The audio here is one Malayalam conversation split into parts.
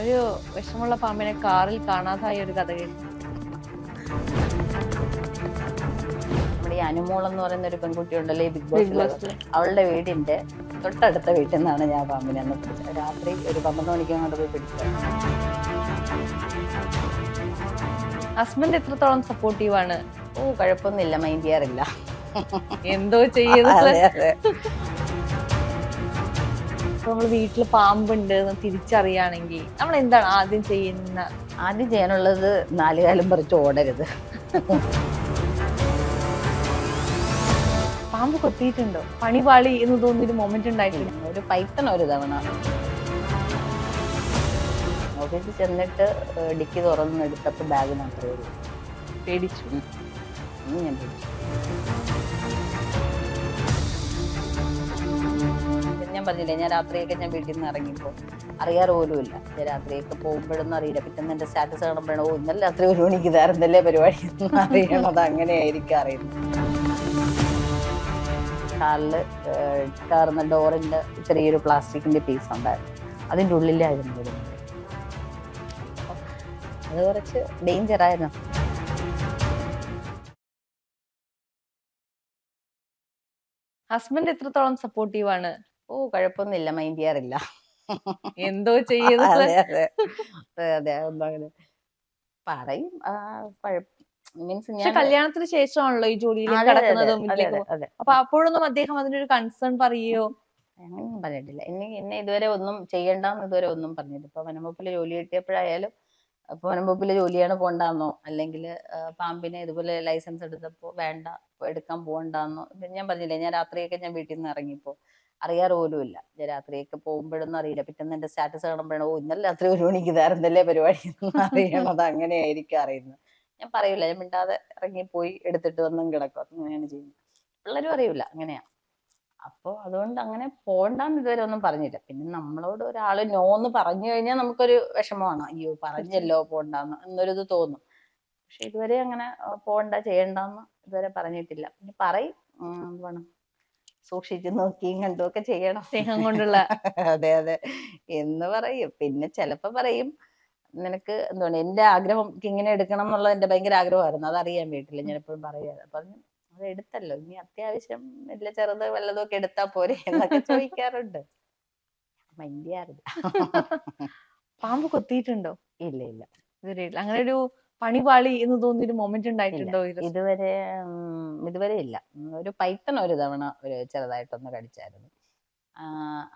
ഒരു വിഷമുള്ള പാമ്പിനെ കാറിൽ കാണാതായ ഒരു കഥ കേട്ടു. നമ്മുടെ ഈ അനുമോൾ എന്ന് പറയുന്ന ഒരു പെൺകുട്ടി ഉണ്ടല്ലോ ഈ ബിഗ് ബോസ് അവളുടെ വീടിന്റെ തൊട്ടടുത്ത വീട്ടിൽ നിന്നാണ് ഞാൻ പാമ്പിനെ അന്ന് പിടിച്ചത്. രാത്രി ഒരു പന്ത്രണ്ട് മണിക്ക് അങ്ങോട്ട് പോയി പിടിച്ചത്. ഹസ്ബൻഡ് എത്രത്തോളം സപ്പോർട്ടീവ് ആണ്? ഓ കുഴപ്പമൊന്നുമില്ല മൈൻഡ് ചെയ്യാറില്ല. എന്തോ ചെയ്യുന്നത് അതെ നമ്മൾ വീട്ടിൽ പാമ്പുണ്ട് എന്ന് തിരിച്ചറിയാണെങ്കിൽ നമ്മൾ എന്താണ് ആദ്യം ചെയ്യുന്ന? ആദ്യം ചെയ്യാനുള്ളത് നാലുകാലം പറിച്ച് ഓടരുത്. പാമ്പ് കൊത്തിയിട്ടുണ്ടോ? പണിപാളി എന്ന് തോന്നിയൊരു മൊമെന്റ് ഉണ്ടായിട്ടില്ല. ഒരു പൈത്തൺ ഒരു തവണ. ഓഫീസിൽ ചെന്നിട്ട് ഡിക്കി തുറന്ന് എടുത്തപ്പോൾ ബാഗ് മാത്രമേ ഉള്ളൂ. പേടിച്ചു. ഞാൻ പിടിച്ചു. പറഞ്ഞില്ലേ ഞാൻ രാത്രിയൊക്കെ ഞാൻ വീട്ടിൽ നിന്ന് ഇറങ്ങിയപ്പോൾ അറിയാറ് പോലുമില്ല ഞാൻ രാത്രിയൊക്കെ പോകുമ്പോഴൊന്നും അറിയില്ല. പിന്നെ എന്റെ സ്റ്റാറ്റസ് കാണുമ്പോഴാണ് ഓ ഇന്നലെ രാത്രി ഒരു മണിക്ക് ഇതായിരുന്നല്ലേ പരിപാടി എന്ന് അറിയണത് അങ്ങനെയായിരിക്കും അറിയുന്നത്. കാറിൽ കയറുന്ന ഡോറിന്റെ ചെറിയൊരു പ്ലാസ്റ്റിക്കിന്റെ പീസ് ഉണ്ടായിരുന്നു. അതിന്റെ ഉള്ളിലായിരുന്നു അത് കുറച്ച് ഡേഞ്ചർ ആയിരുന്നു. ഹസ്ബൻഡ് എത്രത്തോളം സപ്പോർട്ടീവ് ആണ്? ഓ കുഴപ്പമൊന്നുമില്ല. മൈൻഡ് ചെയ്യാറില്ല. എന്തോ ചെയ്യുന്നത് അതെ അതെ. അതെ ഒന്നും അങ്ങനെ പറയും. മീൻസ് ഞാൻ കല്യാണത്തിന് ശേഷമാണല്ലോ ഈ ജോലിയിലേക്ക് കടക്കുന്നതും. അപ്പൊ അപ്പോഴൊന്നും അദ്ദേഹം അതിനൊരു കൺസേൺ പറയോ? അങ്ങനെയൊന്നും പറഞ്ഞിട്ടില്ല. എന്നെ എന്നെ ഇതുവരെ ഒന്നും ചെയ്യണ്ടെന്ന് ഇതുവരെ ഒന്നും പറഞ്ഞിട്ടില്ല. ഇപ്പൊ വനംവകുപ്പിൽ ജോലി കിട്ടിയപ്പോഴായാലും ഇപ്പൊ വനംവകുപ്പിലെ ജോലിയാണ് പോണ്ടെന്നോ? അല്ലെങ്കിൽ പാമ്പിനെ ഇതുപോലെ ലൈസൻസ് എടുത്തപ്പോ വേണ്ട എടുക്കാൻ പോകണ്ടെന്നോ ഞാൻ പറഞ്ഞില്ലേ ഞാൻ രാത്രിയൊക്കെ ഞാൻ വീട്ടിൽ നിന്ന് ഇറങ്ങിയപ്പോ അറിയാറ് പോലും ഇല്ല. രാത്രിയൊക്കെ പോകുമ്പോഴൊന്നും അറിയില്ല. പിറ്റേന്ന് എന്റെ സ്റ്റാറ്റസ് കാണുമ്പോഴാണ് ഓ ഇന്നലെ രാത്രി ഒരു മണിക്ക് ഇതായിരുന്നല്ലേ പരിപാടി? അറിയണത്. അങ്ങനെയായിരിക്കും അറിയുന്നത്. ഞാൻ പറയൂല. ഞാൻ മിണ്ടാതെ ഇറങ്ങി പോയി എടുത്തിട്ട് വന്നും കിടക്കും. അങ്ങനെയാണ് ചെയ്യുന്നത്. പിള്ളേരും അറിയൂല. അങ്ങനെയാ. അപ്പൊ അതുകൊണ്ട് അങ്ങനെ പോണ്ടാന്ന് ഇതുവരെ ഒന്നും പറഞ്ഞില്ല. പിന്നെ നമ്മളോട് ഒരാൾ നോ എന്ന് പറഞ്ഞു കഴിഞ്ഞാൽ നമുക്കൊരു വിഷമമാണ്. അയ്യോ പറഞ്ഞല്ലോ പോണ്ടെന്ന് എന്നൊരിത് തോന്നും. പക്ഷെ ഇതുവരെ അങ്ങനെ പോണ്ട ചെയ്യണ്ടെന്ന് ഇതുവരെ പറഞ്ഞിട്ടില്ല. പിന്നെ പറയും. വേണം. സൂക്ഷിച്ചു നോക്കിയും കണ്ടും ഒക്കെ ചെയ്യണം. സ്നേഹം കൊണ്ടുള്ള അതെ അതെ. എന്ന് പറയും. പിന്നെ ചിലപ്പോ പറയും നിനക്ക് എന്താണ് എന്റെ ആഗ്രഹം ഇങ്ങനെ എടുക്കണം എന്നുള്ളത് എന്റെ ഭയങ്കര ആഗ്രഹമായിരുന്നു. അതറിയാൻ വീട്ടിൽ ഞാൻ എപ്പോഴും പറയാറ് പറഞ്ഞു അത് എടുത്തല്ലോ. ഇനി അത്യാവശ്യം വലിയ ചെറുത് വല്ലതും ഒക്കെ എടുത്താ പോരെ എന്നൊക്കെ ചോദിക്കാറുണ്ട്. മൈൻഡ് ചെയ്യാറില്ല. പാമ്പ് കൊത്തിയിട്ടുണ്ടോ? ഇല്ല ഇല്ല. അങ്ങനെ ഒരു പണിപാളി എന്ന് തോന്നിയൊരു മൊമെന്റ് ഉണ്ടായിട്ടുണ്ടോ ഇത്? ഇതുവരെ ഇതുവരെ ഇല്ല. ഒരു പൈത്തൺ ഒരു തവണ ഒരു ചെറുതായിട്ടൊന്ന് കടിച്ചായിരുന്നു.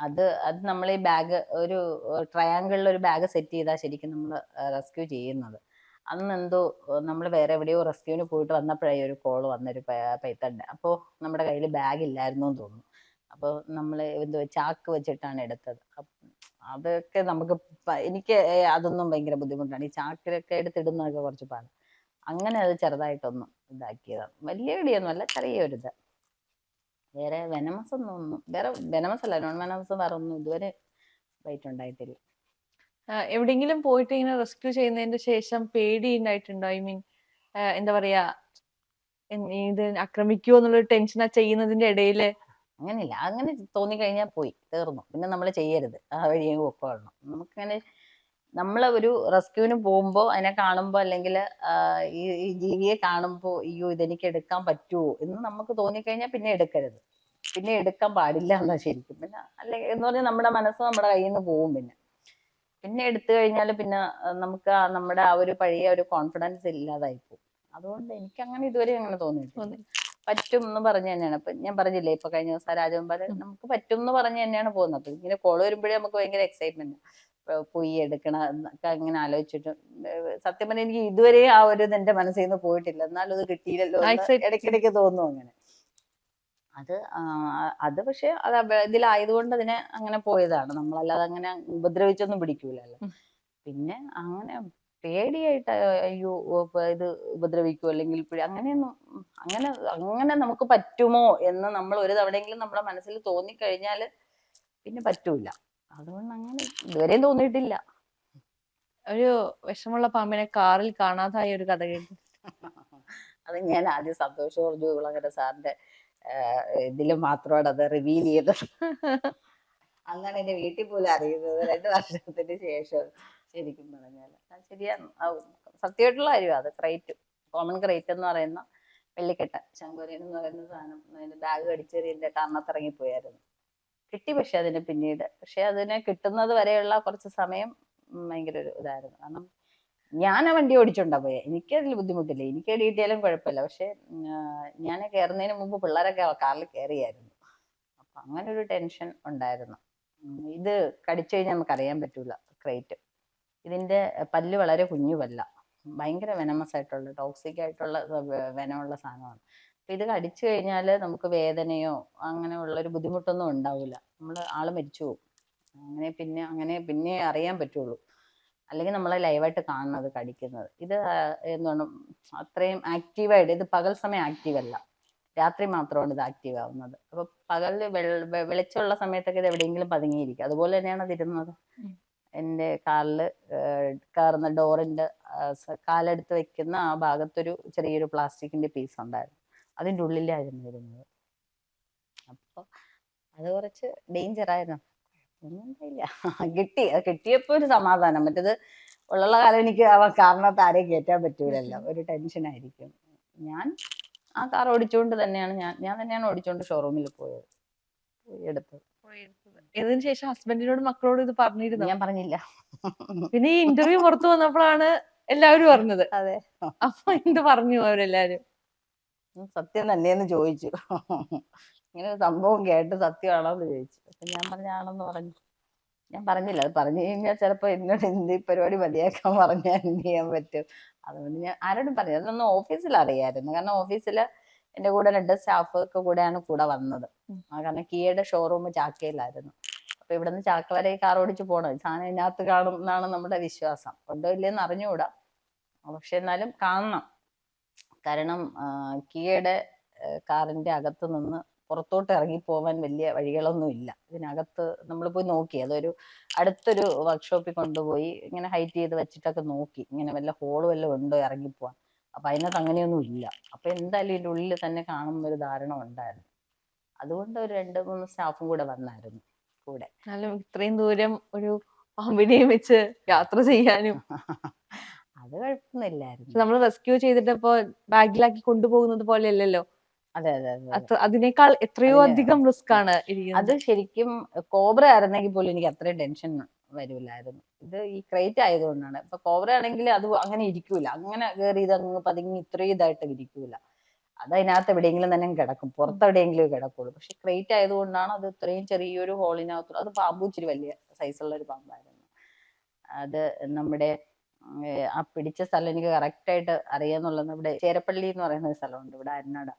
അത് അത് നമ്മൾ ഈ ബാഗ് ഒരു ട്രയാങ്കിളിൽ ഒരു ബാഗ് സെറ്റ് ചെയ്താൽ ശരിക്കും നമ്മൾ റെസ്ക്യൂ ചെയ്യുന്നത്. അന്ന് എന്തോ നമ്മൾ വേറെ എവിടെയോ റെസ്ക്യൂവിന് പോയിട്ട് വന്നപ്പോഴായി ഒരു കോൾ വന്നൊരു പൈത്തണ്ട്. അപ്പോൾ നമ്മുടെ കയ്യിൽ ബാഗ് ഇല്ലായിരുന്നു എന്ന് തോന്നുന്നു. അപ്പോൾ നമ്മൾ എന്തോ ചാക്ക് വെച്ചിട്ടാണ് എടുത്തത്. അതൊക്കെ നമുക്ക് എനിക്ക് അതൊന്നും ഭയങ്കര ബുദ്ധിമുട്ടാണ്. ഈ ചാക്കിലൊക്കെ എടുത്തിടുന്നതൊക്കെ കുറച്ച് പാടാണ് അങ്ങനെ അത് ചെറുതായിട്ടൊന്ന് ഇതാക്കിയതാണ്. വലിയ വെടിയൊന്നും അല്ല ചെറിയൊരിത് വേറെ വെനമസ് ഒന്നും ഒന്നും വേറെ വെനമസ് അല്ല നോൺ വെനമസ് വേറെ ഒന്നും ഇതുവരെ ബൈറ്റ് ഉണ്ടായിട്ടില്ല എവിടെങ്കിലും പോയിട്ട് ഇങ്ങനെ റെസ്ക്യൂ ചെയ്യുന്നതിന് ശേഷം പേടി ഉണ്ടായിട്ടുണ്ടോ? ഐ മീൻ എന്താ പറയാ ഇത് ആക്രമിക്കുമോ എന്നുള്ള ടെൻഷൻ ആ ചെയ്യുന്നതിന്റെ ഇടയിൽ അങ്ങനെയില്ല. അങ്ങനെ തോന്നിക്കഴിഞ്ഞാൽ പോയി തീർന്നു. പിന്നെ നമ്മൾ ചെയ്യരുത്. ആ വഴിയും പൊക്കോളണം. നമുക്കങ്ങനെ നമ്മൾ ഒരു റെസ്ക്യൂവിന് പോകുമ്പോൾ അതിനെ കാണുമ്പോൾ അല്ലെങ്കിൽ ഈ ജീവിയെ കാണുമ്പോൾ അയ്യോ ഇതെനിക്ക് എടുക്കാൻ പറ്റുമോ എന്ന് നമുക്ക് തോന്നിക്കഴിഞ്ഞാൽ പിന്നെ എടുക്കരുത്. പിന്നെ എടുക്കാൻ പാടില്ല എന്നാ ശരിക്കും. പിന്നെ അല്ലെങ്കിൽ എന്ന് പറഞ്ഞാൽ നമ്മുടെ മനസ്സ് നമ്മുടെ കയ്യിൽ നിന്ന് പോവും പിന്നെ. പിന്നെ എടുത്തു കഴിഞ്ഞാൽ പിന്നെ നമുക്ക് നമ്മുടെ ആ ഒരു പഴയ ഒരു കോൺഫിഡൻസ് ഇല്ലാതായി പോകും അതുകൊണ്ട് എനിക്ക് അങ്ങനെ ഇതുവരെ അങ്ങനെ തോന്നിയിട്ടില്ല. തോന്നി. പറ്റും എന്ന് പറഞ്ഞു തന്നെയാണ്. ഇപ്പൊ ഞാൻ പറഞ്ഞില്ലേ ഇപ്പൊ കഴിഞ്ഞ ദിവസം രാജകുമാരൻ നമുക്ക് പറ്റും എന്ന് പറഞ്ഞു തന്നെയാണ് പോകുന്നത്. അപ്പൊ ഇങ്ങനെ കോൾ വരുമ്പോഴേ നമുക്ക് ഭയങ്കര എക്സൈറ്റ്മെന്റ് പോയി എടുക്കണം എന്നൊക്കെ അങ്ങനെ ആലോചിച്ചിട്ട് സത്യം പറഞ്ഞാൽ എനിക്ക് ഇതുവരെ ആ ഒരു ഇത് എന്റെ മനസ്സിൽ നിന്ന് പോയിട്ടില്ല. എന്നാലും അത് കിട്ടിയില്ലല്ലോ. ഇടയ്ക്കിടയ്ക്ക് തോന്നും അങ്ങനെ. അത് അത് പക്ഷെ അത് ഇതിലായതുകൊണ്ട് അതിനെ അങ്ങനെ പോയതാണ്. നമ്മളല്ലാതെ അങ്ങനെ ഉപദ്രവിച്ചൊന്നും പിടിക്കൂലല്ലോ. പിന്നെ അങ്ങനെ പേടിയായിട്ട് അയ്യോ ഇത് ഉപദ്രവിക്കുമോ അല്ലെങ്കിൽ പിഴ- അങ്ങനെയൊന്നും അങ്ങനെ അങ്ങനെ നമുക്ക് പറ്റുമോ എന്ന് നമ്മൾ ഒരു തവണയെങ്കിലും നമ്മുടെ മനസ്സിൽ തോന്നിക്കഴിഞ്ഞാൽ പിന്നെ പറ്റൂല. അതുകൊണ്ട് അങ്ങനെ ഇതുവരെയും തോന്നിയിട്ടില്ല. ഒരു വിഷമുള്ള പാമ്പിനെ കാറിൽ കാണാതായ ഒരു കഥ കേട്ടു. അത് ഞാൻ ആദ്യം സന്തോഷ് ജോർജ് കുളങ്ങര സാറിന്റെ ഇതിൽ മാത്രമാണ് അത് റിവീൽ ചെയ്തത്. അന്നാണ് എന്റെ വീട്ടിൽ പോലും അറിയുന്നത്. രണ്ട് വർഷത്തിന് ശേഷം ശരിക്കും പറഞ്ഞാൽ അത് ശരിയാണ്. സത്യമായിട്ടുള്ള കാര്യമാണ്. അത് ക്രൈറ്റ് കോമൺ ക്രൈറ്റ് എന്ന് പറയുന്ന വെള്ളിക്കെട്ട ശങ്കുരൻ എന്ന് പറയുന്ന സാധനം അതിന്റെ ബാഗ് കടിച്ചെറിയന്റെ കണ്ണത്തിറങ്ങിപ്പോയായിരുന്നു കിട്ടി പക്ഷെ അതിന് പിന്നീട്. പക്ഷെ അതിനെ കിട്ടുന്നത് വരെയുള്ള കുറച്ച് സമയം ഭയങ്കര ഒരു ഇതായിരുന്നു. കാരണം ഞാൻ ആ വണ്ടി ഓടിച്ചോണ്ടാ പോയെ. എനിക്കതിൽ ബുദ്ധിമുട്ടില്ല. എനിക്ക് കിട്ടിയാലും കുഴപ്പമില്ല. പക്ഷെ ഞാൻ കയറുന്നതിന് മുമ്പ് പിള്ളേരൊക്കെ കാറിൽ കയറിയായിരുന്നു. അപ്പൊ അങ്ങനെ ഒരു ടെൻഷൻ ഉണ്ടായിരുന്നു. ഇത് കടിച്ചു കഴിഞ്ഞാൽ നമുക്ക് അറിയാൻ പറ്റൂല ക്രേറ്റ് ഇതിന്റെ പല്ല് വളരെ കുഞ്ഞു പല്ല ഭയങ്കര വെനമസ് ആയിട്ടുള്ള ടോക്സിക് ആയിട്ടുള്ള വെനമുള്ള സാധനമാണ്. അപ്പം ഇത് കടിച്ചു കഴിഞ്ഞാൽ നമുക്ക് വേദനയോ അങ്ങനെയുള്ള ഒരു ബുദ്ധിമുട്ടൊന്നും ഉണ്ടാവില്ല നമ്മൾ ആൾ മരിച്ചു പോകും. അങ്ങനെ പിന്നെ അങ്ങനെ പിന്നെ അറിയാൻ പറ്റുള്ളൂ. അല്ലെങ്കിൽ നമ്മളെ ലൈവായിട്ട് കാണുന്നത് കടിക്കുന്നത്. ഇത് എന്താണ് അത്രയും ആക്റ്റീവായിട്ട് ഇത് പകൽ സമയം ആക്റ്റീവ് അല്ല രാത്രി മാത്രമാണ് ഇത് ആക്റ്റീവ് ആവുന്നത് അപ്പൊ പകൽ വെളിച്ചമുള്ള സമയത്തൊക്കെ ഇത് എവിടെയെങ്കിലും പതുങ്ങിയിരിക്കും. അതുപോലെ തന്നെയാണ് അത് ഇരുന്നത്. എന്റെ കാറിൽ കയറുന്ന ഡോറിന്റെ കാലെടുത്ത് വെക്കുന്ന ആ ഭാഗത്തൊരു ചെറിയൊരു പ്ലാസ്റ്റിക്കിന്റെ പീസ് ഉണ്ടായിരുന്നു. അതിന്റെ ഉള്ളിലായിരുന്നു ഇരുന്നത്. അപ്പൊ അത് കുറച്ച് ഡേഞ്ചർ ആയിരുന്നു ഒന്നും ഉണ്ടായില്ല കിട്ടി അത് കിട്ടിയപ്പോ ഒരു സമാധാനം. മറ്റേത് ഉള്ള കാലം എനിക്ക് ആ കാറിനകത്ത് ആരെയും കയറ്റാൻ പറ്റൂലല്ലോ. ഒരു ടെൻഷൻ ആയിരിക്കും ഞാൻ ആ കാർ ഓടിച്ചുകൊണ്ട് തന്നെയാണ് ഞാൻ ഞാൻ തന്നെയാണ് ഓടിച്ചുകൊണ്ട് ഷോറൂമിൽ പോയത്. പോയി എടുത്തത്. ഇതിന് ശേഷം ഹസ്ബൻഡിനോട് മക്കളോട് ഇത് പറഞ്ഞിരുന്നു? ഞാൻ പറഞ്ഞില്ല. പിന്നെ ഈ ഇന്റർവ്യൂ പുറത്തു വന്നപ്പോഴാണ് എല്ലാവരും പറഞ്ഞത്. അതെ. അപ്പൊ എന്ത് പറഞ്ഞു അവരെല്ലാരും? സത്യം തന്നെയെന്ന് ചോദിച്ചു. ഇങ്ങനെ ഒരു സംഭവം കേട്ട് സത്യമാണോ എന്ന് ചോദിച്ചു. അപ്പൊ ഞാൻ പറഞ്ഞാണെന്ന് പറഞ്ഞു. ഞാൻ പറഞ്ഞില്ല. അത് പറഞ്ഞു കഴിഞ്ഞാൽ ചിലപ്പോ എന്നോട് എന്ത് പരിപാടി മതിയാക്കാൻ പറഞ്ഞാൽ എന്ത് ചെയ്യാൻ പറ്റും? അതുകൊണ്ട് ഞാൻ ആരോടും പറഞ്ഞു അതൊന്നും ഓഫീസിൽ അറിയായിരുന്നു. കാരണം ഓഫീസിൽ എന്റെ കൂടെ രണ്ട് സ്റ്റാഫ് ഒക്കെ കൂടെയാണ് കൂടെ വന്നത്. കാരണം കിയയുടെ ഷോറൂം ചാക്കയിലായിരുന്നു അപ്പൊ ഇവിടുന്ന് ചാക്കളരെ കാർ ഓടിച്ച് പോകണം സാധനം ഇതിനകത്ത് കാണും എന്നാണ് നമ്മുടെ വിശ്വാസം. ഉണ്ടോ ഇല്ലയെന്ന് അറിഞ്ഞുകൂടാ. പക്ഷെ എന്നാലും കാണണം. കാരണം ആ, കിയയുടെ കാറിന്റെ അകത്ത് നിന്ന് പുറത്തോട്ട് ഇറങ്ങി പോവാൻ വലിയ വഴികളൊന്നും ഇല്ല. ഇതിനകത്ത് നമ്മൾ പോയി നോക്കി. അതൊരു അടുത്തൊരു വർക്ക്ഷോപ്പിൽ കൊണ്ടുപോയി ഇങ്ങനെ ഹൈറ്റ് ചെയ്ത് വെച്ചിട്ടൊക്കെ നോക്കി. ഇങ്ങനെ വല്ല ഹോൾ വല്ലതും ഉണ്ടോ ഇറങ്ങി ഇറങ്ങിപ്പോവാൻ അപ്പൊ അതിനകത്ത് അങ്ങനെയൊന്നും ഇല്ല. അപ്പൊ എന്തായാലും ഇതിന്റെ ഉള്ളിൽ തന്നെ കാണുന്ന ഒരു ധാരണ ഉണ്ടായിരുന്നു. അതുകൊണ്ട് ഒരു രണ്ട് മൂന്ന് സ്റ്റാഫും കൂടെ വന്നായിരുന്നു. കൂടെ. ഇത്രയും ദൂരം ഒരു പാമ്പിനെയും വെച്ച് യാത്ര ചെയ്യാനും. അത് കുഴപ്പമൊന്നുമില്ലായിരുന്നു. നമ്മൾ റെസ്ക്യൂ ചെയ്തിട്ടപ്പോ ബാഗിലാക്കി കൊണ്ടുപോകുന്നത് പോലെ അല്ലല്ലോ അതെ അതെ അതിനേക്കാൾ എത്രയോ അധികം റിസ്ക് ആണ് അത് ശരിക്കും കോബ്ര ആയിരുന്നെങ്കിൽ പോലും എനിക്ക് അത്രയും ടെൻഷൻ വരൂലായിരുന്നു ഇത് ഈ ക്രേറ്റ് ആയതുകൊണ്ടാണ്. ഇപ്പൊ കോബ്ര ആണെങ്കിൽ അത് അങ്ങനെ ഇരിക്കൂല. അങ്ങനെ കയറി ഇത് അങ്ങ് പതുങ്ങി ഇത്രയും ഇതായിട്ട് ഇരിക്കൂല. അത് അതിനകത്ത് എവിടെയെങ്കിലും തന്നെ കിടക്കും. പുറത്ത് എവിടെയെങ്കിലും കിടക്കുള്ളൂ. പക്ഷെ ക്രേറ്റ് ആയതുകൊണ്ടാണ് അത് ഇത്രയും ചെറിയൊരു ഹോളിനകത്ത് അത് പാമ്പ് ഇച്ചിരി വലിയ സൈസുള്ള ഒരു പാമ്പായിരുന്നു. അത് നമ്മുടെ ആ പിടിച്ച സ്ഥലം എനിക്ക് കറക്റ്റ് ആയിട്ട് അറിയാന്നുള്ളത് ഇവിടെ ചേരപ്പള്ളി എന്ന് പറയുന്ന ഒരു സ്ഥലമുണ്ട്. ഇവിടെ അരുണാട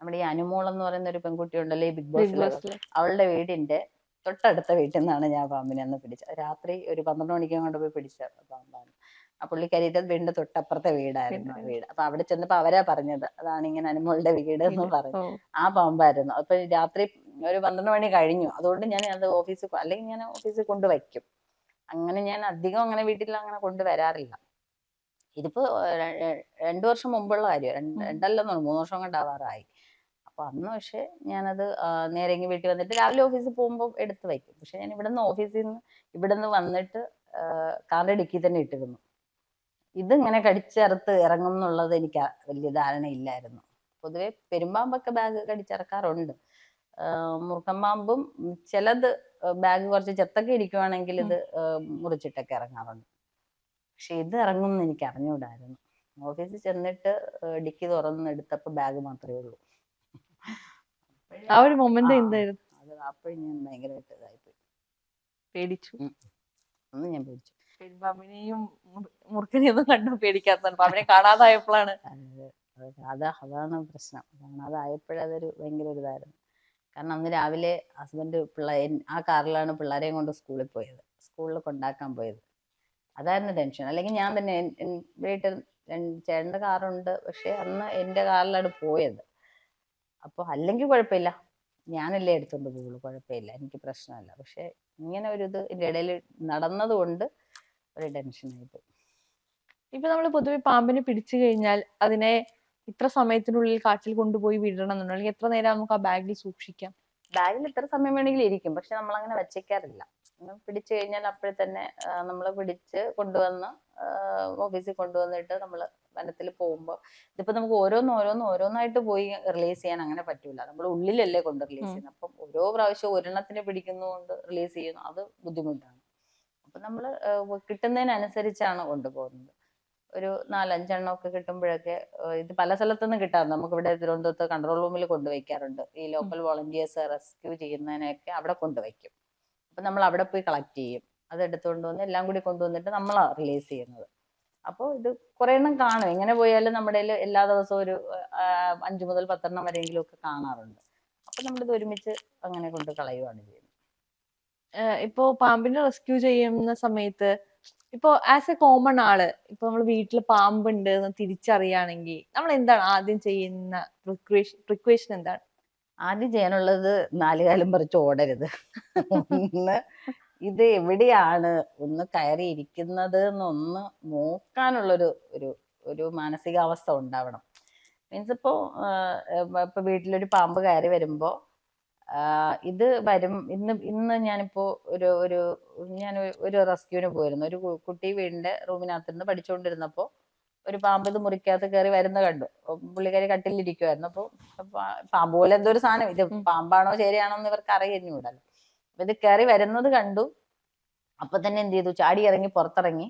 നമ്മുടെ ഈ അനുമോൾ എന്ന് പറയുന്ന ഒരു പെൺകുട്ടി ഉണ്ടല്ലോ ഈ ബിഗ് ബിഗ് ബോസ് അവളുടെ വീടിന്റെ തൊട്ടടുത്ത വീട്ടിൽ നിന്നാണ് ഞാൻ പാമ്പിനെ അന്ന് പിടിച്ചത്. രാത്രി ഒരു പന്ത്രണ്ട് മണിക്ക് കൊണ്ട് പോയി പിടിച്ച പാമ്പാണ്. ആ പുള്ളിക്കാരിയുടെ വീടിന്റെ തൊട്ടപ്പുറത്തെ വീടായിരുന്നു വീട്. അപ്പൊ അവിടെ ചെന്നപ്പോ അവരാ പറഞ്ഞത്. അതാണ് ഇങ്ങനെ അനുമോളുടെ വീട് എന്ന് പറഞ്ഞു. ആ പാമ്പായിരുന്നു. അപ്പൊ രാത്രി ഒരു പന്ത്രണ്ട് മണി കഴിഞ്ഞു. അതുകൊണ്ട് ഞാൻ അത് ഓഫീസിൽ അല്ലെങ്കിൽ ഞാൻ ഓഫീസിൽ കൊണ്ടുവയ്ക്കും അങ്ങനെ ഞാൻ അധികം അങ്ങനെ വീട്ടിൽ അങ്ങനെ കൊണ്ടുവരാറില്ല ഇതിപ്പോ രണ്ടു വർഷം മുമ്പുള്ള കാര്യം. രണ്ടല്ല ഉം. രണ്ടല്ലെന്നു മൂന്ന് വർഷം കൊണ്ടാവാറായി. അപ്പൊ അന്ന് പക്ഷെ ഞാനത് നേരെ വീട്ടിൽ വന്നിട്ട് രാവിലെ ഓഫീസിൽ പോകുമ്പോൾ എടുത്ത് വയ്ക്കും. പക്ഷെ ഞാൻ ഇവിടുന്ന് ഓഫീസിൽ നിന്ന് ഇവിടുന്ന് വന്നിട്ട് കാറിന്റെ ഡിക്കി തന്നെ ഇട്ടിരുന്നു. ഇതിങ്ങനെ കടിച്ചറുത്ത് ഇറങ്ങും എന്നുള്ളത് എനിക്ക് വലിയ ധാരണയില്ലായിരുന്നു പൊതുവെ പെരുമ്പാമ്പൊക്കെ ബാഗ് കടിച്ചിറക്കാറുണ്ട്. മുറുക്കമ്പാമ്പും ചിലത് ബാഗ് കുറച്ച് ചെത്തൊക്കെ ഇരിക്കുവാണെങ്കിൽ ഇത് മുറിച്ചിട്ടൊക്കെ ഇറങ്ങാറുണ്ട്. പക്ഷെ ഇത് ഇറങ്ങും എന്ന് എനിക്ക് അറിഞ്ഞുകൂടായിരുന്നു. ഓഫീസിൽ ചെന്നിട്ട് ഡിക്കി തുറന്ന് എടുത്തപ്പോ ബാഗ് മാത്രമേ ഉള്ളൂ. ആ ഒരു മൊമെന്റ് എന്തായിരുന്നു? അത് അപ്പോഴും ഞാൻ ഭയങ്കരമായിട്ട് ഇതായിപ്പോയി. പേടിച്ചു. അന്ന് ഞാൻ പേടിച്ചു. പെരുമ്പാമ്പിനെയും മുറ- മുറുക്കനെയും ഒന്നും കണ്ടു പേടിക്കാത്തതാണ്. പാമ്പിനെ കാണാതായപ്പോഴാണ്. അത് അത്. അതാ അതാണ് പ്രശ്നം. കാണാതായപ്പോഴതൊരു ഭയങ്കര ഒരു ഇതായിരുന്നു. കാരണം അന്ന് രാവിലെ ഹസ്ബൻഡ് പിള്ളേ ആ കാറിലാണ് പിള്ളേരെയും കൊണ്ട് സ്കൂളിൽ പോയത്. സ്കൂളിൽ കൊണ്ടാക്കാൻ പോയത്. അതായിരുന്നു ടെൻഷൻ. അല്ലെങ്കിൽ ഞാൻ തന്നെ വീട്ടിൽ ചേട്ടന്റെ കാറുണ്ട്. പക്ഷെ അന്ന് എന്റെ കാറിലാണ് പോയത്. അപ്പോൾ അല്ലെങ്കിൽ കുഴപ്പമില്ല. ഞാനല്ലേ എടുത്തുകൊണ്ട് പോകുള്ളൂ കുഴപ്പമില്ല. എനിക്ക് പ്രശ്നമല്ല. പക്ഷെ ഇങ്ങനെ ഒരു ഇത് ഇടയിൽ നടന്നത് കൊണ്ട് ഒരു ആയിട്ട്. ഇപ്പൊ നമ്മൾ പൊതുവെ പാമ്പിനെ പിടിച്ചു കഴിഞ്ഞാൽ അതിനെ ഇത്ര സമയത്തിനുള്ളിൽ കാട്ടിൽ കൊണ്ടുപോയി വിടണം എന്നുണ്ടെങ്കിൽ എത്ര നേരം നമുക്ക് ആ ബാഗിൽ സൂക്ഷിക്കാം? ബാഗിൽ ഇത്ര സമയം വേണമെങ്കിലും ഇരിക്കും. പക്ഷെ നമ്മൾ അങ്ങനെ വെച്ചേക്കാറില്ല പിടിച്ചു കഴിഞ്ഞാൽ അപ്പോഴെ തന്നെ നമ്മൾ പിടിച്ച് കൊണ്ടുവന്ന് ഓഫീസിൽ കൊണ്ടുവന്നിട്ട് നമ്മൾ വനത്തിൽ പോകുമ്പോൾ ഇതിപ്പോ നമുക്ക് ഓരോന്ന് ഓരോന്ന് ഓരോന്നായിട്ട് പോയി റിലീസ് ചെയ്യാൻ അങ്ങനെ പറ്റൂല. നമ്മൾ ഉള്ളിലല്ലേ കൊണ്ട് റിലീസ്. ചെയ്യുന്നത് അപ്പം ഓരോ പ്രാവശ്യം ഒരെണ്ണത്തിന് പിടിക്കുന്നതുകൊണ്ട് റിലീസ് ചെയ്യുന്നു അത് ബുദ്ധിമുട്ടാണ്. അപ്പൊ നമ്മൾ കിട്ടുന്നതിനനുസരിച്ചാണ് കൊണ്ടുപോകുന്നത്. ഒരു നാലഞ്ചെണ്ണം ഒക്കെ കിട്ടുമ്പോഴൊക്കെ ഇത് പല സ്ഥലത്തുനിന്ന് കിട്ടാറുണ്ട്. നമുക്ക് ഇവിടെ തിരുവനന്തപുരത്ത് കൺട്രോൾ റൂമിൽ കൊണ്ടുവയ്ക്കാറുണ്ട് ഈ ലോക്കൽ വോളണ്ടിയേഴ്സ് റെസ്ക്യൂ ചെയ്യുന്നതിനൊക്കെ അവിടെ കൊണ്ടുവയ്ക്കും അപ്പൊ നമ്മൾ അവിടെ പോയി കളക്ട് ചെയ്യും. അത് എടുത്തുകൊണ്ട് വന്ന് എല്ലാം കൂടി കൊണ്ടുവന്നിട്ട് നമ്മൾ റിലീസ് ചെയ്യുന്നത്. അപ്പോൾ ഇത് കുറേ എണ്ണം കാണും. എങ്ങനെ പോയാലും നമ്മുടെ എല്ലാ ദിവസവും ഒരു അഞ്ചു മുതൽ പത്തെണ്ണം വരെയെങ്കിലും ഒക്കെ കാണാറുണ്ട്. അപ്പൊ നമ്മളിത് ഒരുമിച്ച് അങ്ങനെ കൊണ്ട് കളയുവാണ് ചെയ്യുന്നത്. ഇപ്പോ പാമ്പിനെ റെസ്ക്യൂ ചെയ്യുന്ന സമയത്ത് ഇപ്പോ ആസ് എ കോമൺ ആൾ ഇപ്പൊ നമ്മൾ വീട്ടിൽ പാമ്പുണ്ട് എന്ന് തിരിച്ചറിയുകയാണെങ്കിൽ നമ്മൾ എന്താണ് ആദ്യം ചെയ്യുന്ന പ്രിക്വേഷൻ എന്താണ്? ആദ്യം ചെയ്യാനുള്ളത് നാലുകാലം പറിച്ച് ഓടരുത്. ഒന്ന് ഇത് എവിടെയാണ് ഒന്ന് കയറി ഇരിക്കുന്നത് എന്നൊന്ന് നോക്കാനുള്ളൊരു ഒരു ഒരു മാനസികാവസ്ഥ ഉണ്ടാവണം. മീൻസ് ഇപ്പോ ഇപ്പൊ വീട്ടിലൊരു പാമ്പ് കയറി വരുമ്പോ ആഹ് ഇത് വരും. ഇന്ന് ഇന്ന് ഞാനിപ്പോ ഒരു ഒരു ഞാൻ ഒരു റെസ്ക്യൂവിന് പോയിരുന്നു. ഒരു കുട്ടി വീടിന്റെ റൂമിനകത്ത് നിന്ന് പഠിച്ചുകൊണ്ടിരുന്നപ്പോ ഒരു പാമ്പ് ഇത് മുറിക്കകത്ത് കയറി വരുന്ന കണ്ടു. പുള്ളിക്കാരി കട്ടിലിരിക്കുവായിരുന്നു. അപ്പൊ പാ- പാമ്പ് പോലെ എന്തോ ഒരു സാധനം. ഇത് പാമ്പാണോ ശരിയാണോ എന്ന് ഇവർക്ക് അറിയുന്നൂടല്ലോ അപ്പൊ ഇത് കയറി വരുന്നത് കണ്ടു. അപ്പൊ തന്നെ എന്ത് ചെയ്തു? ചാടി ഇറങ്ങി പുറത്തിറങ്ങി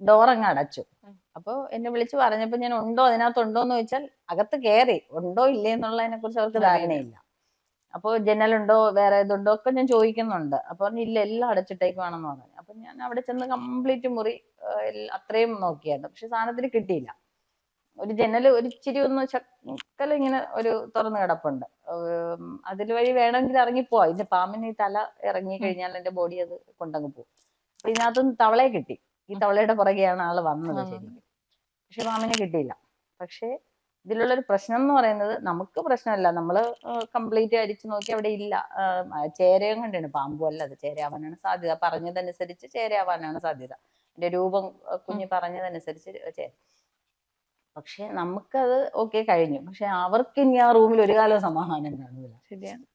ഡോറങ്ങ് അടച്ചു. അപ്പോൾ അപ്പൊ എന്നെ വിളിച്ച് പറഞ്ഞപ്പോ ഞാൻ ഉണ്ടോ അതിനകത്ത് ഉണ്ടോ എന്ന് ചോദിച്ചാൽ അകത്ത് കയറി ഉണ്ടോ ഇല്ലേ എന്നുള്ളതിനെ കുറിച്ച് അവർക്ക് ധാരണയില്ല. അപ്പൊ ജനലുണ്ടോ വേറെ ഇതുണ്ടോ ഒക്കെ ഞാൻ ചോദിക്കുന്നുണ്ട്. അപ്പൊ പറഞ്ഞു ഇല്ല എല്ലാം അടച്ചിട്ടേക്കുവാണെന്ന് പറഞ്ഞു. അപ്പൊ ഞാൻ അവിടെ ചെന്ന് കംപ്ലീറ്റ് മുറി അത്രയും നോക്കിയായിരുന്നു. പക്ഷെ സാധനത്തിന് കിട്ടിയില്ല. ഒരു ജനൽ ഒരു ഇച്ചിരി ഒന്ന് ശക്കല ഇങ്ങനെ ഒരു തുറന്നു കിടപ്പുണ്ട്. അതിൽ വഴി വേണമെങ്കിൽ ഇറങ്ങിപ്പോവാ. ഇതിന്റെ പാമ്പിന് ഈ തല ഇറങ്ങി കഴിഞ്ഞാൽ എന്റെ ബോഡി അത് കൊണ്ടങ്ങ് പോകും. അപ്പൊ ഇതിനകത്തുനിന്ന് തവളയെ കിട്ടി. ഈ തവളയുടെ പുറകെയാണ് ആൾ വന്നത്. ശരിക്കും. പക്ഷെ പാമ്പിനെ കിട്ടിയില്ല. പക്ഷേ ഇതിലുള്ള ഒരു പ്രശ്നം എന്ന് പറയുന്നത് നമുക്ക് പ്രശ്നമല്ല. നമ്മൾ കംപ്ലീറ്റ് അരിച്ചു നോക്കി അവിടെ ഇല്ല. ചേരയും കണ്ടാണ് പാമ്പും അല്ല അത്. ചേരയാവാനാണ് സാധ്യത. പറഞ്ഞതനുസരിച്ച് ചേരയാവാനാണ് സാധ്യത. എന്റെ രൂപം കുഞ്ഞ് പറഞ്ഞതനുസരിച്ച് ചേര. പക്ഷെ നമുക്കത് ഓക്കെ കഴിഞ്ഞു. പക്ഷെ അവർക്ക് ഇനി ആ റൂമിൽ ഒരു കാലവും സമാധാനം കാണില്ല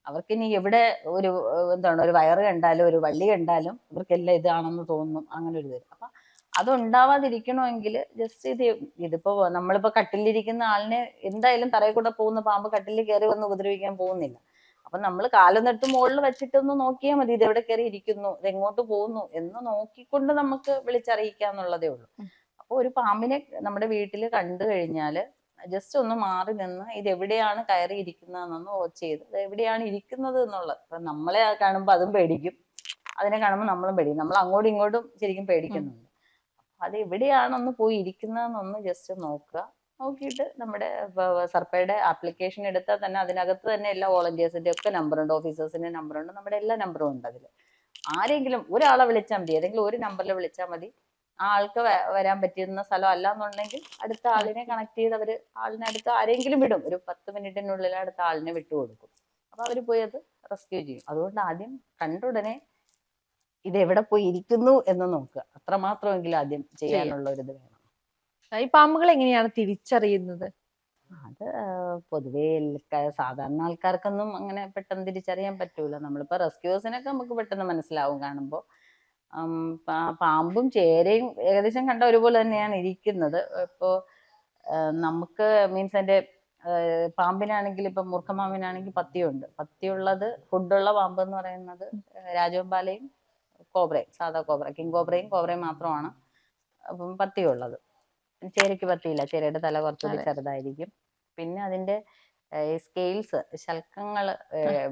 അവർക്ക് ഇനി എവിടെ ഒരു എന്താണ് ഒരു വയറ് കണ്ടാലും ഒരു വള്ളി കണ്ടാലും ഇവർക്കെല്ലാം ഇതാണെന്ന് തോന്നും. അങ്ങനെ ഒരു ഇത്. അപ്പൊ അത് ഉണ്ടാവാതിരിക്കണമെങ്കിൽ ജസ്റ്റ് ഇത് ഇതിപ്പോ നമ്മളിപ്പോ കട്ടിലിരിക്കുന്ന ആളിനെ എന്തായാലും തറയിൽ കൂടെ പോകുന്ന പാമ്പ് കട്ടിലിൽ കയറി വന്ന് ഉപദ്രവിക്കാൻ പോകുന്നില്ല. അപ്പൊ നമ്മൾ കാലം തൊട്ട് മുകളിൽ വെച്ചിട്ടൊന്ന് നോക്കിയാൽ മതി ഇത് എവിടെ കയറി ഇരിക്കുന്നു ഇത് എങ്ങോട്ട് പോകുന്നു എന്ന് നോക്കിക്കൊണ്ട് നമുക്ക് വിളിച്ചറിയിക്കാന്നുള്ളതേ ഉള്ളൂ. അപ്പൊ ഒരു പാമ്പിനെ നമ്മുടെ വീട്ടിൽ കണ്ടു കഴിഞ്ഞാൽ ജസ്റ്റ് ഒന്ന് മാറി നിന്ന് ഇത് എവിടെയാണ് കയറി ഇരിക്കുന്നതെന്നൊന്ന് വാച്ച് ചെയ്ത് ഇത് എവിടെയാണ് ഇരിക്കുന്നത് എന്നുള്ളത്. ഇപ്പൊ നമ്മളെ കാണുമ്പോൾ അതും പേടിക്കും അതിനെ കാണുമ്പോൾ നമ്മളും പേടിക്കും. നമ്മൾ അങ്ങോട്ടും ഇങ്ങോട്ടും ശരിക്കും പേടിക്കുന്നുണ്ട്. അത് എവിടെയാണൊന്ന് പോയി ഇരിക്കുന്നതെന്നൊന്ന് ജസ്റ്റ് നോക്കുക. നോക്കിയിട്ട് നമ്മുടെ സർപ്പയുടെ ആപ്ലിക്കേഷൻ എടുത്താൽ തന്നെ അതിനകത്ത് തന്നെ എല്ലാ വോളണ്ടിയേഴ്സിന്റെ ഒക്കെ നമ്പറുണ്ട് ഓഫീസേഴ്സിന്റെ നമ്പറുണ്ട് നമ്മുടെ എല്ലാ നമ്പറും ഉണ്ട് അതിൽ ആരെങ്കിലും ഒരാളെ വിളിച്ചാൽ മതി ഏതെങ്കിലും ഒരു നമ്പറിൽ വിളിച്ചാൽ മതി. ആ ആൾക്ക് വരാൻ പറ്റുന്ന സ്ഥലം അല്ല എന്നുണ്ടെങ്കിൽ അടുത്ത ആളിനെ കണക്ട് ചെയ്ത് അവർ ആളിനെ അടുത്ത് ആരെങ്കിലും വിടും. ഒരു പത്ത് മിനിറ്റിനുള്ളിൽ അടുത്ത ആളിനെ വിട്ടുകൊടുക്കും. അപ്പൊ അവർ പോയി അത് റെസ്ക്യൂ ചെയ്യും. അതുകൊണ്ട് ആദ്യം കണ്ട ഉടനെ ഇത് എവിടെ പോയി ഇരിക്കുന്നു എന്ന് നോക്കുക. അത്രമാത്രമെങ്കിലും ആദ്യം ചെയ്യാനുള്ള ഒരു ഇത് വേണം ഈ പാമ്പുകൾ എങ്ങനെയാണ് തിരിച്ചറിയുന്നത്? അത് പൊതുവേ സാധാരണ ആൾക്കാർക്കൊന്നും അങ്ങനെ പെട്ടെന്ന് തിരിച്ചറിയാൻ പറ്റൂല. നമ്മളിപ്പോ റെസ്ക്യൂസിനൊക്കെ നമുക്ക് പെട്ടെന്ന് മനസ്സിലാവും കാണുമ്പോൾ പാമ്പും ചേരയും ഏകദേശം കണ്ട ഒരുപോലെ തന്നെയാണ് ഇരിക്കുന്നത്. ഇപ്പോ നമുക്ക് മീൻസ് എന്റെ പാമ്പിനാണെങ്കിൽ ഇപ്പൊ മൂർഖമാമ്പിനാണെങ്കിൽ പത്തിയുണ്ട്. പത്തിയുള്ളത് ഫുഡുള്ള പാമ്പ് എന്ന് പറയുന്നത് രാജവെമ്പാലയും കോബ്രയും സാധാ കോബ്ര. കിങ് കോബ്രയും കോബ്രയും മാത്രമാണ് അപ്പം പത്തിയുള്ളത് ചേരയ്ക്ക് പത്തിയില്ല ചേരയുടെ തല കുറച്ചുകൂടി ചെറുതായിരിക്കും. പിന്നെ അതിന്റെ സ്കെയിൽസ് ശൽക്കങ്ങൾ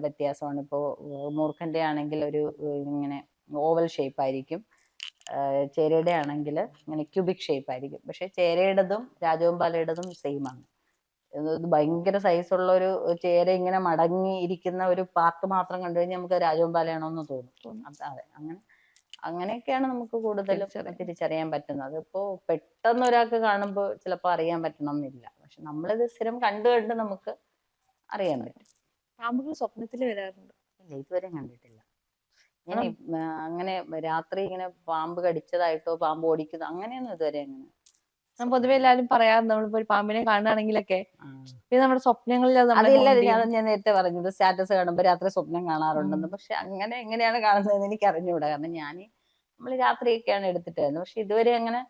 വ്യത്യാസമാണ്. ഇപ്പോൾ മൂർഖന്റെ ആണെങ്കിൽ ഒരു ഇങ്ങനെ ഓവൽ ഷേപ്പ് ആയിരിക്കും. ചേരയുടെ ആണെങ്കിൽ ഇങ്ങനെ ക്യൂബിക് ഷേപ്പ് ആയിരിക്കും. പക്ഷെ ചേരയുടേതും രാജവെമ്പാലയുടേതും സെയിം ആണ്. ഭയങ്കര സൈസുള്ള ഒരു ചേര ഇങ്ങനെ മടങ്ങി ഇരിക്കുന്ന ഒരു പാർട്ട് മാത്രം കണ്ടു കഴിഞ്ഞാൽ നമുക്ക് രാജവെമ്പാലയാണോ എന്ന് തോന്നും. അതെ അങ്ങനെ അങ്ങനെയൊക്കെയാണ് നമുക്ക് കൂടുതലും തിരിച്ചറിയാൻ. പറ്റുന്നത്. ഇപ്പോ പെട്ടെന്ന് ഒരാൾക്ക് കാണുമ്പോൾ ചിലപ്പോൾ അറിയാൻ പറ്റണം എന്നില്ല പക്ഷെ നമ്മളിത് സ്ഥിരം കണ്ടു കണ്ട് നമുക്ക് അറിയാൻ പറ്റും. പാമ്പുകൾ സ്വപ്നത്തിൽ വരാറുണ്ട്. ഇല്ല ഇതുവരെ കണ്ടിട്ടില്ല. ഞാൻ അങ്ങനെ രാത്രി ഇങ്ങനെ പാമ്പ് കടിച്ചതായിട്ടോ പാമ്പ് ഓടിക്കുന്നോ അങ്ങനെയൊന്നും ഇതുവരെ അങ്ങനെ പൊതുവെ എല്ലാരും പറയാറുണ്ട് നമ്മളിപ്പോ ഒരു പാമ്പിനെ കാണുകയാണെങ്കിലൊക്കെ. പിന്നെ നമ്മുടെ സ്വപ്നങ്ങളിൽ അത് അതില്ല ഞാൻ ഞാൻ നേരത്തെ പറഞ്ഞത് സ്റ്റാറ്റസ് കാണുമ്പോൾ രാത്രി സ്വപ്നം കാണാറുണ്ടെന്ന്. പക്ഷെ അങ്ങനെ എങ്ങനെയാണ് കാണുന്നതെന്ന് എനിക്ക് അറിഞ്ഞുകൂടാ കാരണം ഞാൻ നമ്മൾ രാത്രിയൊക്കെയാണ് എടുത്തിട്ട് വരുന്നത്. പക്ഷെ ഇതുവരെ അങ്ങനെ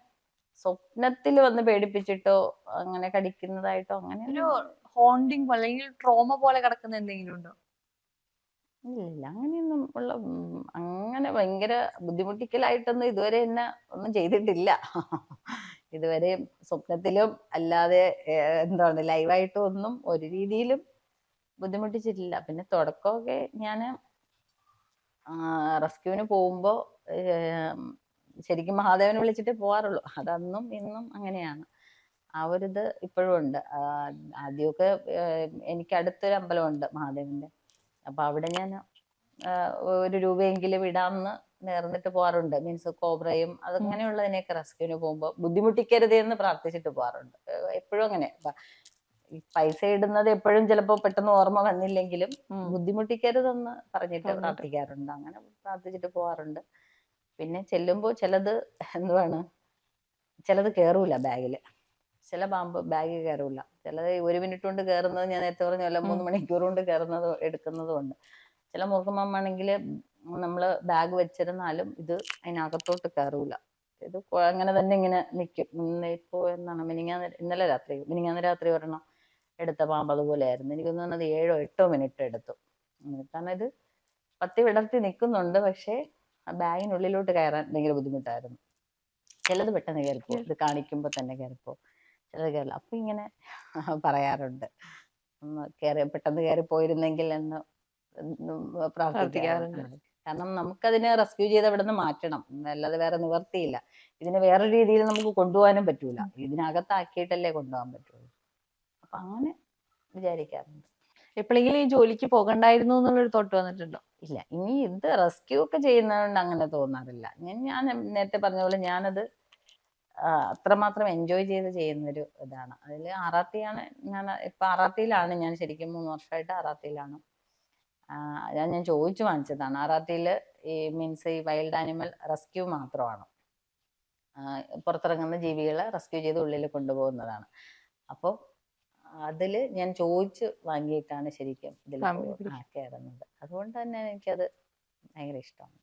സ്വപ്നത്തിൽ വന്ന് പേടിപ്പിച്ചിട്ടോ അങ്ങനെ കടിക്കുന്നതായിട്ടോ അങ്ങനെ ഒരു ഹോണ്ടിങ് അല്ലെങ്കിൽ ട്രോമ പോലെ കിടക്കുന്ന എന്തെങ്കിലും ഉണ്ടോ? ഇല്ല അങ്ങനെയൊന്നും ഉള്ള ഉം, അങ്ങനെ ഭയങ്കര ബുദ്ധിമുട്ടിക്കലായിട്ടൊന്നും ഇതുവരെ എന്നെ ഒന്നും ചെയ്തിട്ടില്ല. ഇതുവരെ സ്വപ്നത്തിലും അല്ലാതെ എന്താണ് ലൈവായിട്ടും ഒന്നും ഒരു രീതിയിലും ബുദ്ധിമുട്ടിച്ചിട്ടില്ല. പിന്നെ തുടക്കമൊക്കെ ഞാൻ റെസ്ക്യൂവിന് പോകുമ്പോൾ ശരിക്കും മഹാദേവനെ വിളിച്ചിട്ടേ പോവാറുള്ളൂ. അതന്നും ഇന്നും അങ്ങനെയാണ്. ആ ഒരു ഇത് ഇപ്പോഴും ഉണ്ട്. ആഹ് ആദ്യമൊക്കെ അടുത്തൊരു അമ്പലമുണ്ട് മഹാദേവന്റെ. അപ്പൊ അവിടെ ഞാൻ ഒരു രൂപയെങ്കിലും ഇടാമെന്ന് നേർന്നിട്ട് പോകാറുണ്ട് മീൻസ് കോബ്രയും അതങ്ങനെയുള്ളതിനെയൊക്കെ റെസ്ക്യൂവിന് പോകുമ്പോൾ ബുദ്ധിമുട്ടിക്കരുത് എന്ന് പ്രാർത്ഥിച്ചിട്ട് പോകാറുണ്ട് എപ്പോഴും അങ്ങനെ. ഈ പൈസ ഇടുന്നത് എപ്പോഴും ചിലപ്പോൾ പെട്ടെന്ന് ഓർമ്മ വന്നില്ലെങ്കിലും. ബുദ്ധിമുട്ടിക്കരുതെന്ന് പറഞ്ഞിട്ട് പറഞ്ഞിട്ട്. പ്രാർത്ഥിക്കാറുണ്ട്. അങ്ങനെ പ്രാർത്ഥിച്ചിട്ട് പോകാറുണ്ട് പിന്നെ ചെല്ലുമ്പോൾ ചിലത് എന്തുവാണ് ചിലത് കയറൂല ബാഗിൽ ചില പാമ്പ് ബാഗ് കയറൂല ചിലത് ഒരു മിനിറ്റ് കൊണ്ട് കയറുന്നത് ഞാൻ നേരത്തെ പറഞ്ഞ പോലെ മൂന്ന് മണിക്കൂർ കൊണ്ട് കയറുന്നത് എടുക്കുന്നതും ഉണ്ട് ചില മൂർഖമാണെങ്കിൽ നമ്മൾ ബാഗ് വെച്ചിരുന്നാലും ഇത് അതിനകത്തോട്ട് കയറൂല ഇത് അങ്ങനെ തന്നെ ഇങ്ങനെ നിൽക്കും ഇന്ന് ഇപ്പോ എന്താണ് മിനിങ്ങാന്ന് ഇന്നലെ രാത്രി മിനിങ്ങാന്ന് രാത്രി ഒരെണ്ണം എടുത്ത പാമ്പ് അതുപോലെയായിരുന്നു എനിക്ക് പറഞ്ഞത് ഏഴോ എട്ടോ മിനിറ്റ് എടുത്തു. കാരണം ഇത് പത്തി വിടർത്തി നിൽക്കുന്നുണ്ട്. പക്ഷേ ബാഗിനുള്ളിലോട്ട് കയറാൻ ഭയങ്കര ബുദ്ധിമുട്ടായിരുന്നു. ചിലത് പെട്ടെന്ന് കയറിപ്പോ ഇത് കാണിക്കുമ്പോൾ തന്നെ കയറിപ്പോ ചിലത് കയറില്ല അപ്പൊ ഇങ്ങനെ പറയാറുണ്ട്. ഒന്ന് കയറി പെട്ടെന്ന് കയറി പോയിരുന്നെങ്കിൽ എന്ന് പ്രാർത്ഥിക്കാറുണ്ട്. കാരണം നമുക്കതിനെ റെസ്ക്യൂ ചെയ്ത് അവിടെ നിന്ന് മാറ്റണം. അല്ലാതെ വേറെ നിവർത്തിയില്ല. ഇതിനെ വേറെ രീതിയിൽ നമുക്ക് കൊണ്ടുപോകാനും പറ്റൂല. ഇതിനകത്താക്കിയിട്ടല്ലേ കൊണ്ടുപോകാൻ പറ്റുള്ളൂ. അപ്പൊ അങ്ങനെ വിചാരിക്കാറുണ്ട്. എപ്പോഴെങ്കിലും ഈ ജോലിക്ക് പോകണ്ടായിരുന്നു എന്നുള്ളൊരു തോട്ട് വന്നിട്ടുണ്ടോ? ഇല്ല. ഇനി ഇത് റെസ്ക്യൂ ഒക്കെ ചെയ്യുന്നതുകൊണ്ട് അങ്ങനെ തോന്നാറില്ല. ഞാൻ ഞാൻ നേരത്തെ പറഞ്ഞ പോലെ ഞാനത് അത്രമാത്രം എൻജോയ് ചെയ്ത് ചെയ്യുന്നൊരു ഇതാണ്. അതിൽ ആറാത്തിയാണ് ഞാൻ ഇപ്പൊ ആറാത്തിയിലാണ് ഞാൻ ശരിക്കും മൂന്ന് വർഷമായിട്ട് ആറാത്തിയിലാണ്. ഞാൻ ഞാൻ ചോദിച്ചു വാങ്ങിച്ചതാണ്. ആറാത്തിയിൽ ഈ മീൻസ് ഈ വൈൽഡ് ആനിമൽ റെസ്ക്യൂ മാത്രമാണ്. പുറത്തിറങ്ങുന്ന ജീവികളെ റെസ്ക്യൂ ചെയ്ത് ഉള്ളിൽ കൊണ്ടുപോകുന്നതാണ്. അപ്പോൾ അതിൽ ഞാൻ ചോദിച്ച് വാങ്ങിയിട്ടാണ് ശരിക്കും ഇതിൽ. കയറുന്നത് അതുകൊണ്ട് തന്നെ എനിക്കത് ഭയങ്കര ഇഷ്ടമാണ്.